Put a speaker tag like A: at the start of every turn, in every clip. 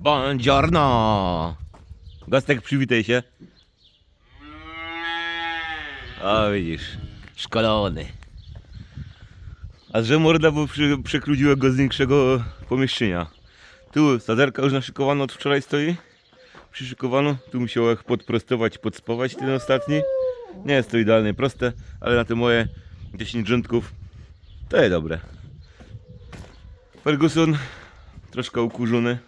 A: Buongiorno! Gostek, przywitaj się. O, widzisz, szkolony. A że morda, bo przy, przekludziła go z większego pomieszczenia. Tu saderka już naszykowana od wczoraj stoi. Przyszykowano. Tu musiał jak podprostować, podspawać ten ostatni. Nie jest to idealnie proste, ale na te moje 10 rządków to jest dobre. Ferguson troszkę ukurzony.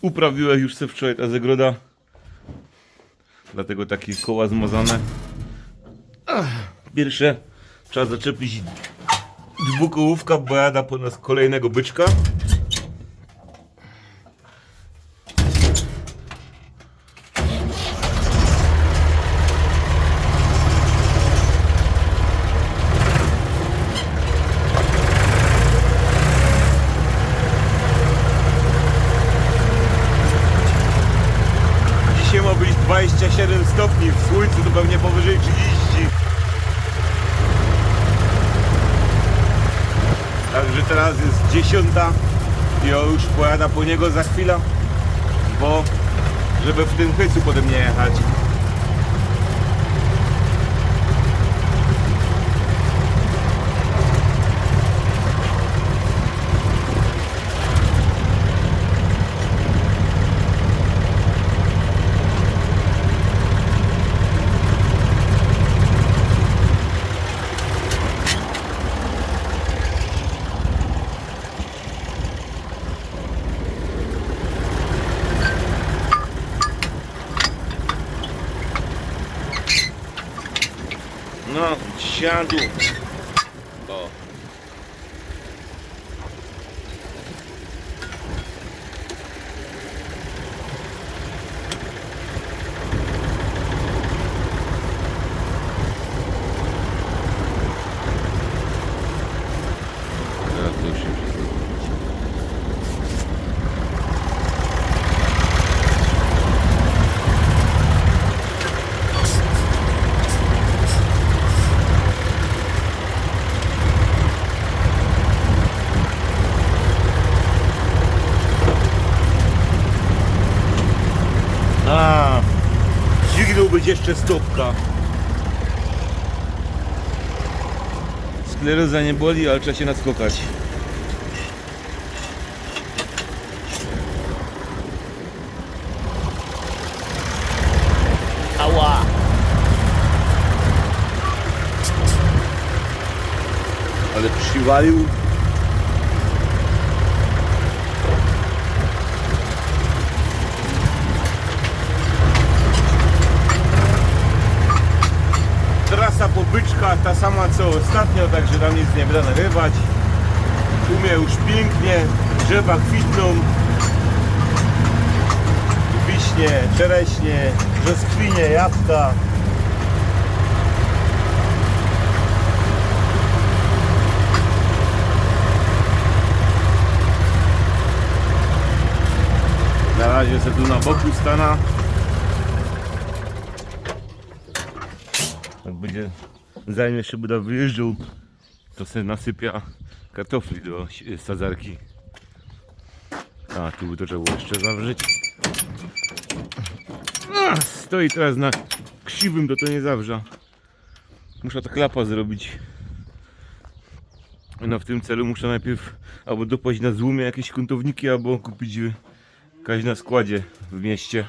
A: Uprawiłem już se wczoraj ta zagroda. Dlatego takie koła zmazane. Pierwsze trzeba zaczepić dwukołówka, bo jada po nas kolejnego byczka. Dzisiaj ma być 27 stopni, w słońcu to pewnie powyżej 30. Także 10 i już pojada po niego za chwilę, bo żeby w tym chycu potem nie jechać. No, siadu. A, dźwignął być jeszcze stopka. Skleroza nie boli, ale trzeba się naskokać. Ała! Ale przywalił. Trasa po byczka, ta sama co ostatnio, także tam nic nie będę narywać. Umie już pięknie, drzewa kwitną. Wiśnie, czereśnie, brzoskwinie, jabłka. Na razie se tu na boku stana. Jak będzie zanim jeszcze będę wyjeżdżał, to sobie nasypia kartofli do sadzarki. A, tu by to trzeba było jeszcze zawrzeć. Ach, stoi teraz na krzywym, to to nie zawrza. Muszę to klapa zrobić. No w tym celu muszę najpierw albo dopaść na złomie jakieś kątowniki, albo kupić jakaś na składzie w mieście.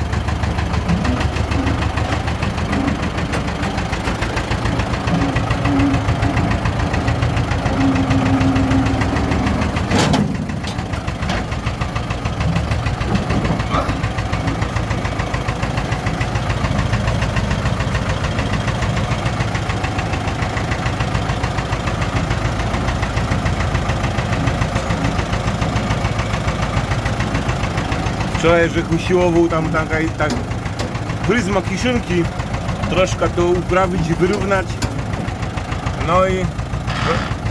A: Wczoraj, że usiłował tam taka tak pryzma kiszynki troszkę to uprawić, wyrównać. No i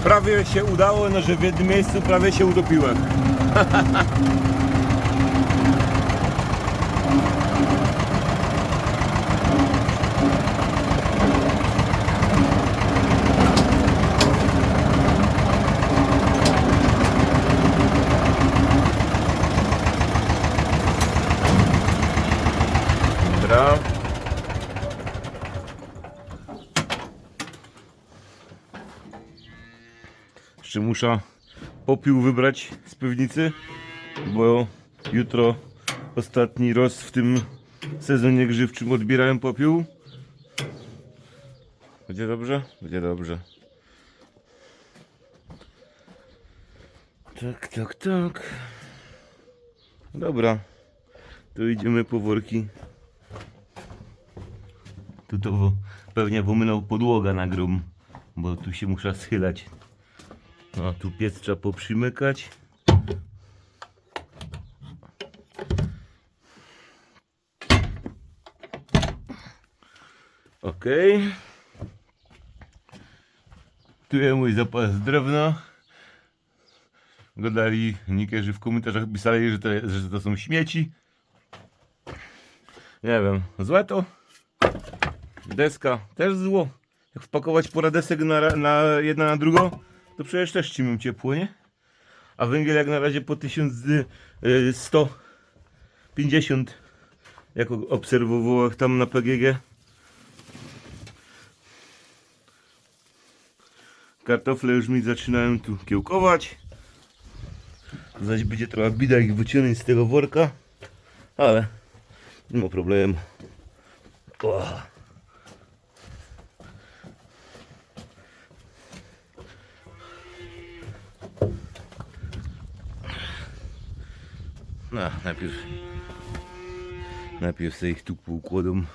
A: prawie się udało, no że w jednym miejscu prawie się utopiłem. Dobra. Jeszcze muszę popiół wybrać z piwnicy, bo jutro ostatni raz w tym sezonie grzywczym odbierałem popiół. Będzie dobrze? Będzie dobrze. Tak, tak, tak. Dobra. To idziemy po worki. Tu to pewnie pomynął podłoga na grum, bo tu się muszę schylać. No, tu piec trzeba poprzymykać. Ok. Tu jest mój zapas drewna. Gadali nikerzy w komentarzach pisali, że to, że to są śmieci. Nie wiem, złe to? Deska też zło. Jak wpakować porę desek na, na jedna na drugą, to przecież też ci ciepło, nie? A węgiel jak na razie po 1150 jak obserwowałem tam na PGG. Kartofle już mi zaczynają tu kiełkować. Zaś będzie trochę bida ich wyciągnąć z tego worka, ale nie ma problemu. No, najpierw najpierw sobie ich tu poukładam.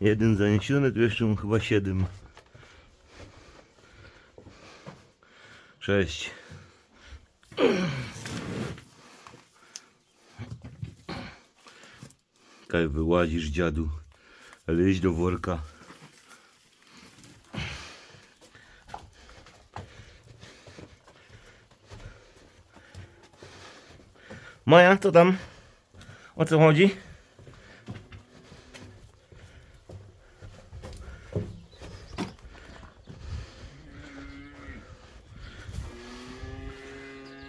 A: Jeden zaniesiony, tu jeszcze chyba siedem. Sześć. Kaj wyłazisz dziadu, ale idź do worka. Maja, co tam? O co chodzi?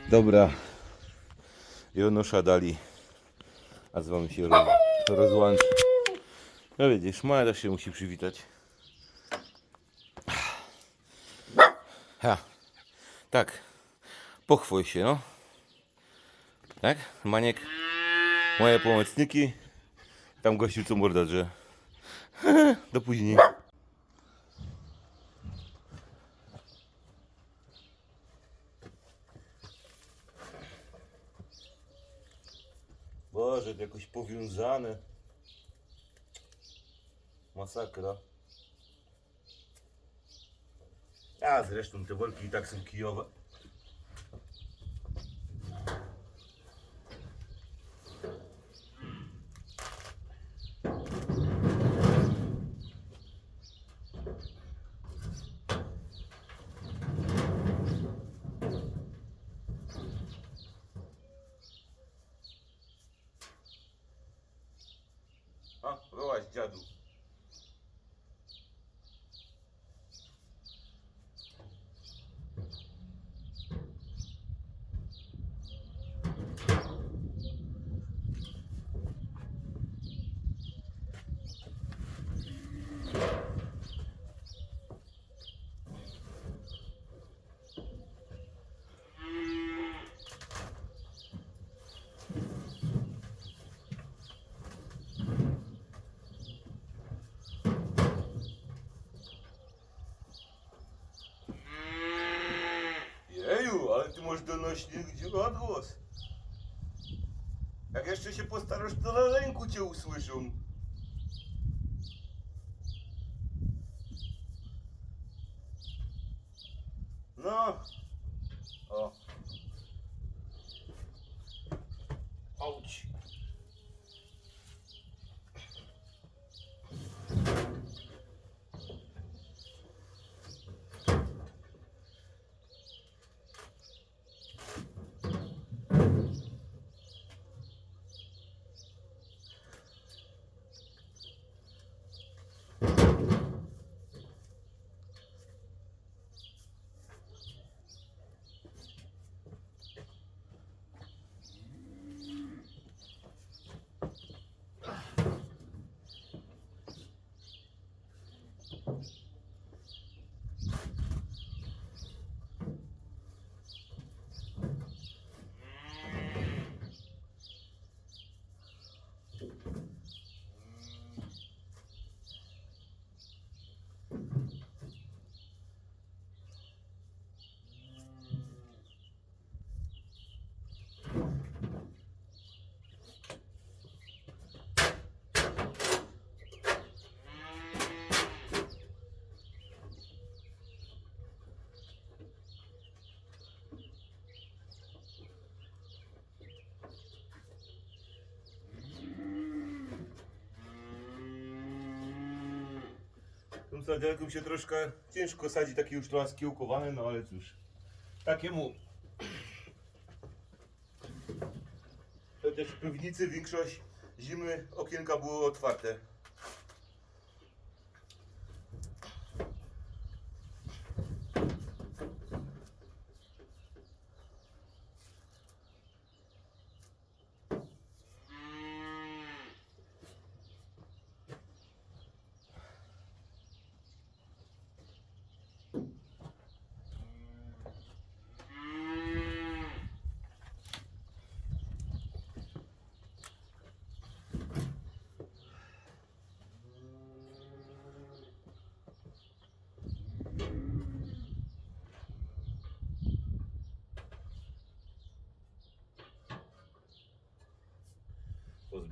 A: Dobra. Jonosza dali. A z wami się roz, rozłączy. No widzisz, Maja też się musi przywitać. Ha. Tak. Pochwoj się, no. Tak? Maniek. Moje pomocniki. Tam gościu co mordarze. Do później. Boże, to jakoś powiązane. Masakra. A zresztą te worki i tak są kijowe. A, byłaś dziadu. Jeju, ale donośny odgłos. Jak jeszcze się postarasz, to na ręku cię usłyszą. No. O. Auć. Tym sadzielką się troszkę ciężko sadzi, taki już trochę skiełkowany, no ale cóż. Takiemu. Chociaż w piwnicy większość zimy okienka były otwarte.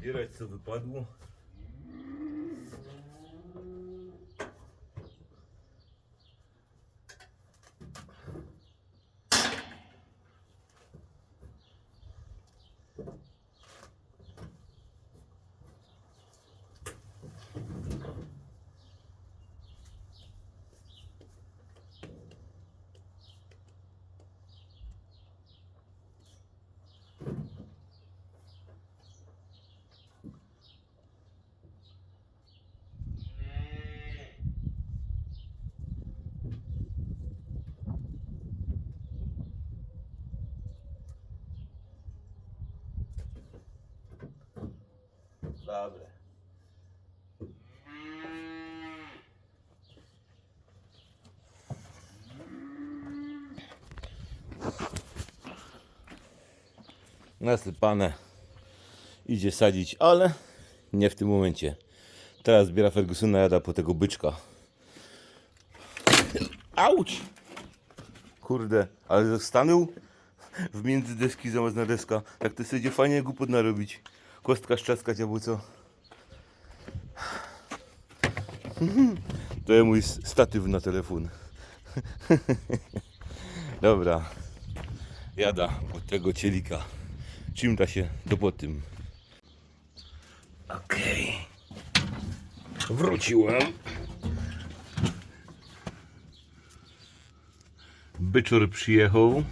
A: Дирать сюда подвал. Dobra. Nasypane. Idzie sadzić, ale nie w tym momencie. Teraz zbiera Fergusona jada po tego byczka. Auć! Kurde, ale stanął w między deski zamiast na deska. Tak to sobie fajnie głupot narobić. Kostka szczaskać albo co. To jest mój statyw na telefon. Dobra. Jada pod tego cielika. Czym się do po tym. Okej. Wróciłem. Byczor przyjechał.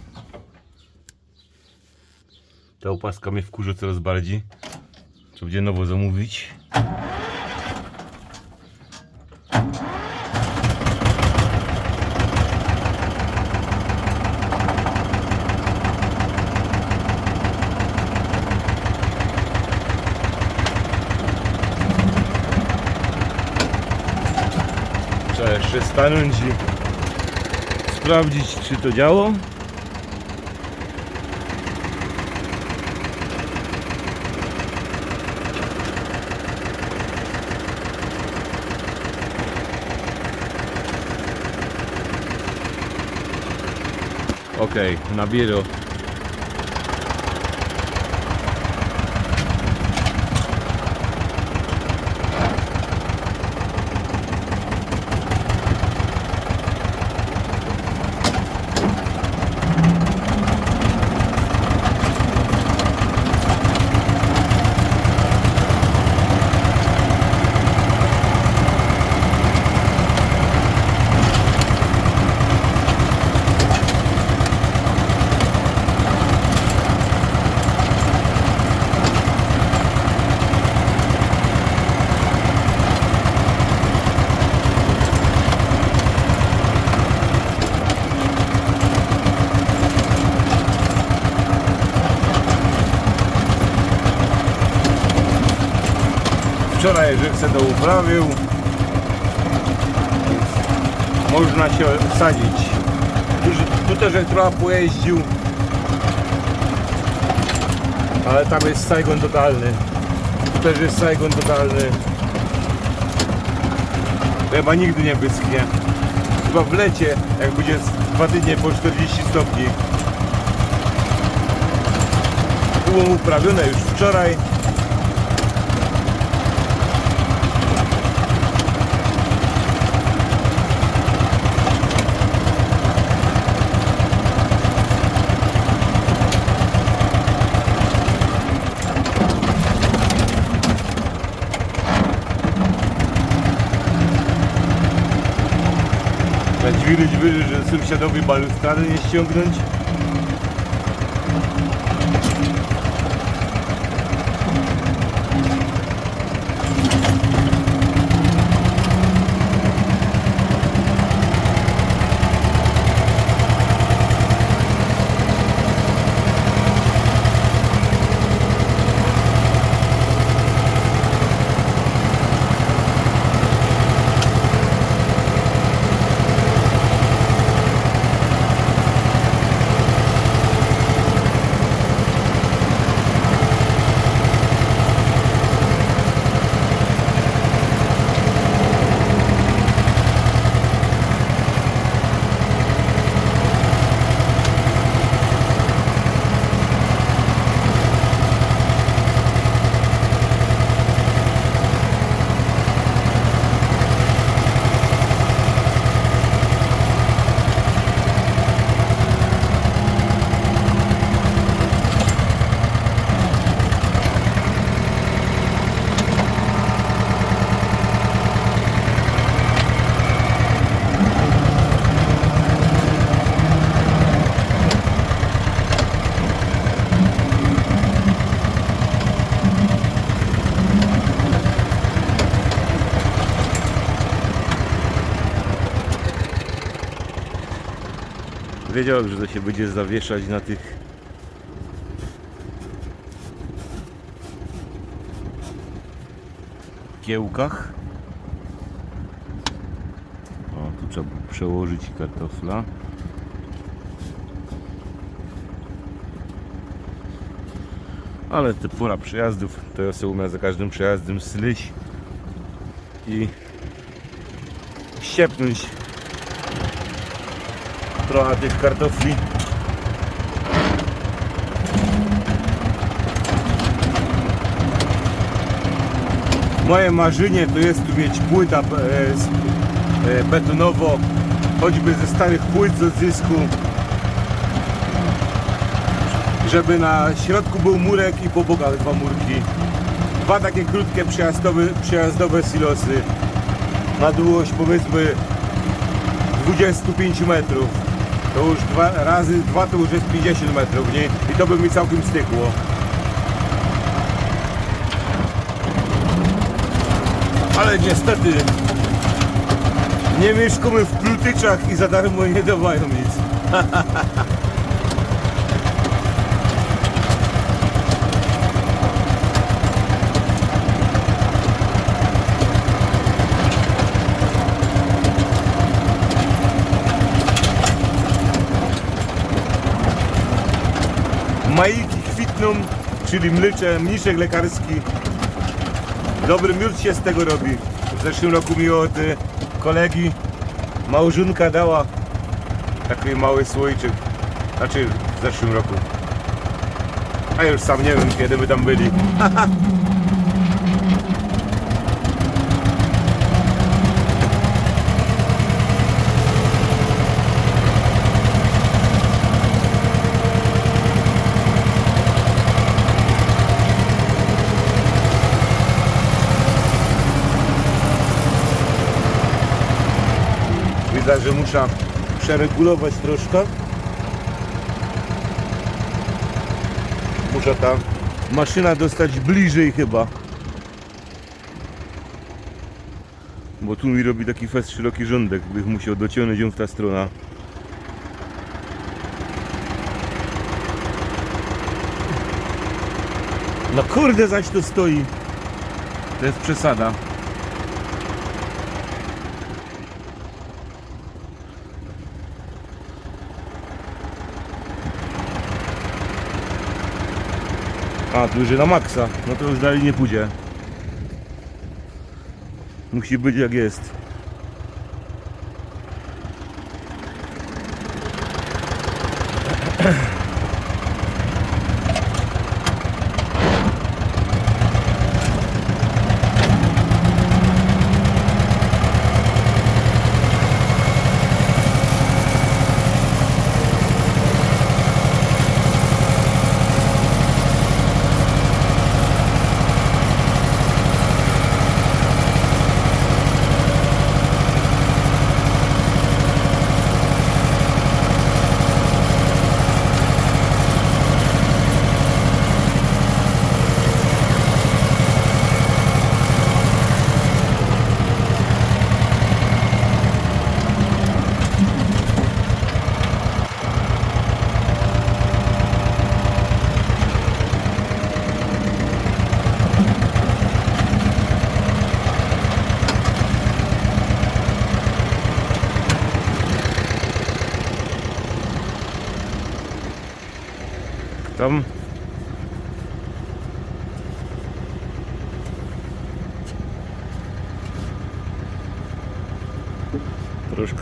A: Ta opaska mnie wkurza coraz bardziej. Trzeba będzie nowo zamówić. Trzeba jeszcze stanąć i sprawdzić, czy to działo. Okej, na biuro.
B: Wczoraj żywce to uprawił. Można się sadzić. Tu, tu też trochę pojeździł. Ale tam jest Saigon totalny. Tu też jest Saigon totalny. To chyba nigdy nie wyschnie. Chyba w lecie, jak będzie dwa tygodnie po 40 stopni. Było uprawione już wczoraj. Dziwny, dziwny, że sąsiadowi balustrady nie ściągnąć. Wiedziałem, że to się będzie zawieszać na tych kiełkach. O, tu trzeba przełożyć kartofla. Ale te pora przejazdów, to ja sobie umiem za każdym przejazdem slyć i ściepnąć trochę tych kartofli. Moje marzenie to jest tu mieć płyta e, e, betonowo, choćby ze starych płyt z odzysku, żeby na środku był murek i po bokach dwa murki. Dwa takie krótkie przejazdowe, przejazdowe silosy na długość powiedzmy 25 metrów. To już dwa razy dwa to już jest 50 metrów, nie? I to by mi całkiem stykło. Ale niestety nie mieszkamy w plutyczach i za darmo nie dawają nic. Majiki kwitną, czyli mlycze, mniszek lekarski. Dobry miód się z tego robi. W zeszłym roku mi od y, kolegi małżonka dała taki mały słoiczek. Znaczy w zeszłym roku. A już sam nie wiem kiedy by tam byli. Widać, że muszę przeregulować troszkę. Muszę ta maszyna dostać bliżej chyba. Bo tu mi robi taki fest szeroki rządek, bych musiał dociągnąć ją w ta strona. No kurde zaś to stoi. To jest przesada. A, tu już na maksa. No to już dalej nie pójdzie. Musi być jak jest. Tam.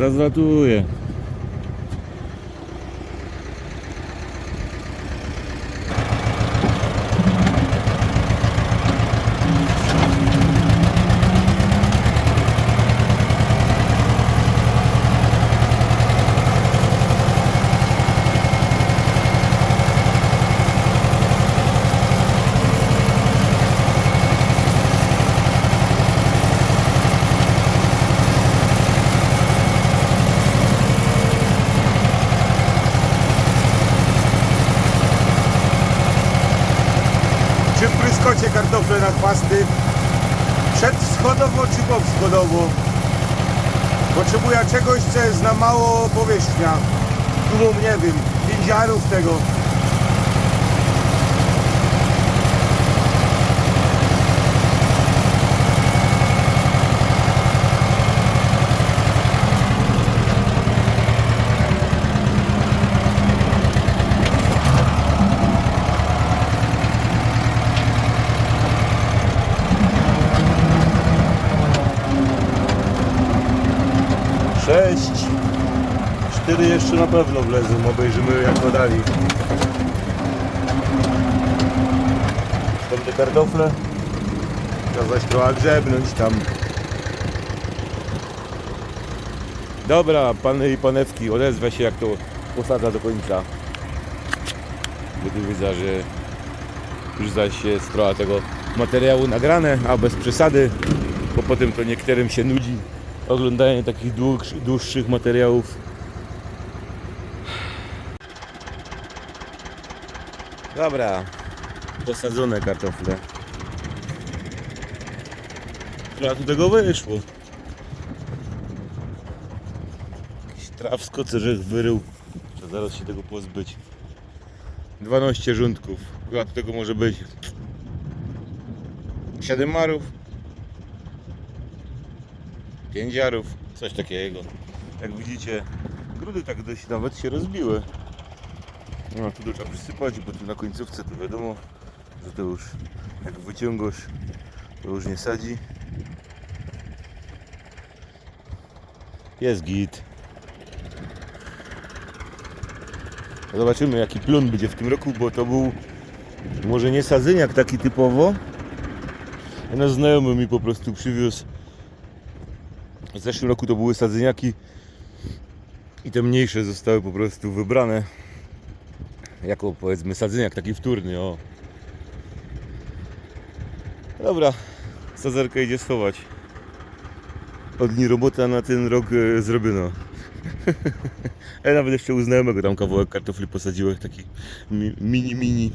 B: Troszkę zlatuje. Czy w pryskocie kartofle na chwasty? Przedschodowo czy powschodowo? Potrzebuję czegoś, co jest na mało powierzchnia. Mam, nie wiem, pięciarów tego. Sześć. Cztery jeszcze na pewno wlezą. Obejrzymy jak to dali. Tam te kartofle. Trzeba zaś trochę grzebnąć tam. Dobra, pany i panewki, odezwę się jak to posadza do końca. Bo tu widzę, że już zaś jest trochę tego materiału nagrane, a bez przesady, bo potem to niektórym się nudzi oglądanie takich dłuższych materiałów. Dobra, posadzone kartofle. Trochę tu tego wyszło. Jakiś trawsko, co żech wyrył. Trzeba zaraz się tego pozbyć. 12 rządków. Chyba tu tego może być 7 marów. Piędziarów, coś takiego. Jak widzicie, grudy tak dość nawet się rozbiły. No, tu to trzeba przysypać, bo tu na końcówce to wiadomo, że to już jak wyciągasz, to już nie sadzi. Jest git. Zobaczymy jaki plon będzie w tym roku, bo to był może nie sadzeniak taki typowo. Nasz znajomy mi po prostu przywiózł w zeszłym roku to były sadzeniaki i te mniejsze zostały po prostu wybrane jako powiedzmy sadzeniak taki wtórny, o. Dobra, sadzarka idzie schować. Od dni robota na ten rok e, zrobiono. Ja nawet jeszcze u znajomego tam kawałek kartofli posadziłem, taki mi- mini mini.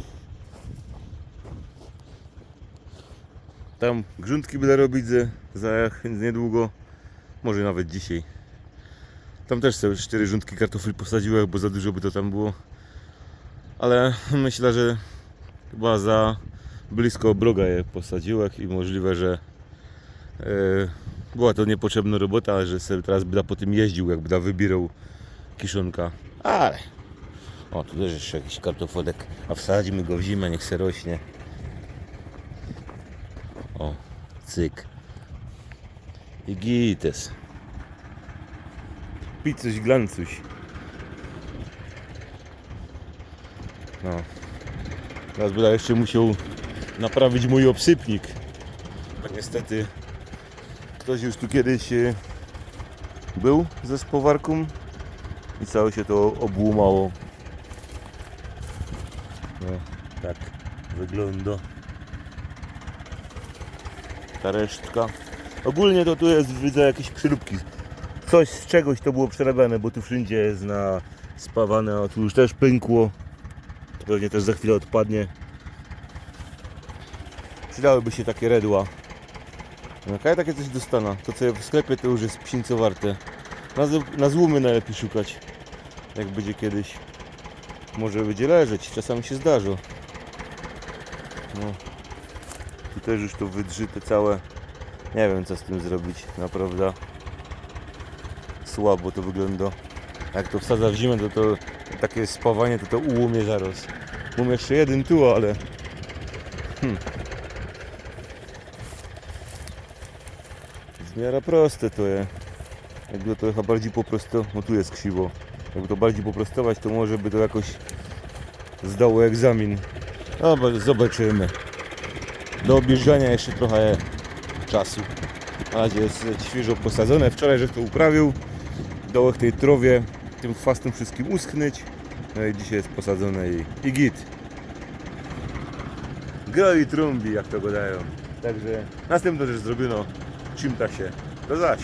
B: Tam grządki będę robić za, za niedługo. Może nawet dzisiaj. Tam też sobie cztery rządki kartofli posadziłem, bo za dużo by to tam było. Ale myślę, że chyba za blisko obroga je posadziłem i możliwe, że E, była to niepotrzebna robota, że sobie teraz by po tym jeździł, jakby da wybierał kiszonka. Ale. O, tu też jeszcze jakiś kartofolek. A wsadzimy go w zimę, niech se rośnie. O, cyk. I gites. Picuś glancuś. No. Teraz będę jeszcze musiał naprawić mój obsypnik. Bo niestety ktoś już tu kiedyś e, był ze spowarką i całe się to obłumało. No, tak wygląda ta resztka. Ogólnie to tu jest, widzę jakieś przyróbki. Coś z czegoś to było przerabiane, bo tu wszędzie jest na spawane, a tu już też pękło. Pewnie też za chwilę odpadnie. Przydałyby się takie redła. No, ja takie coś dostana. To co w sklepie to już jest psińco warte. Na, na złumy najlepiej szukać. Jak będzie kiedyś. Może będzie leżeć, czasami się zdarzy. No. Tu też już to wydrzyte całe. Nie wiem co z tym zrobić, naprawdę. Słabo to wygląda. Jak to wsadza w zimę, to, to takie spawanie to to ułomie zaraz. Mam jeszcze jeden tu, ale... Hmm. W miarę proste to jest. Jakby to chyba bardziej poprosto... No tu jest krzywo. Jakby to bardziej poprostować, to może by to jakoś zdało egzamin. Dobra, zobaczymy. Do objeżdżania jeszcze trochę czasu. Na razie jest świeżo posadzone. Wczoraj żeś to uprawił. W tej trowie tym chwastem wszystkim uschnąć. No i dzisiaj jest posadzone i, i git. Grali trumbi, jak to go dają. Także następną rzecz zrobiono. Czymta się. To zaś.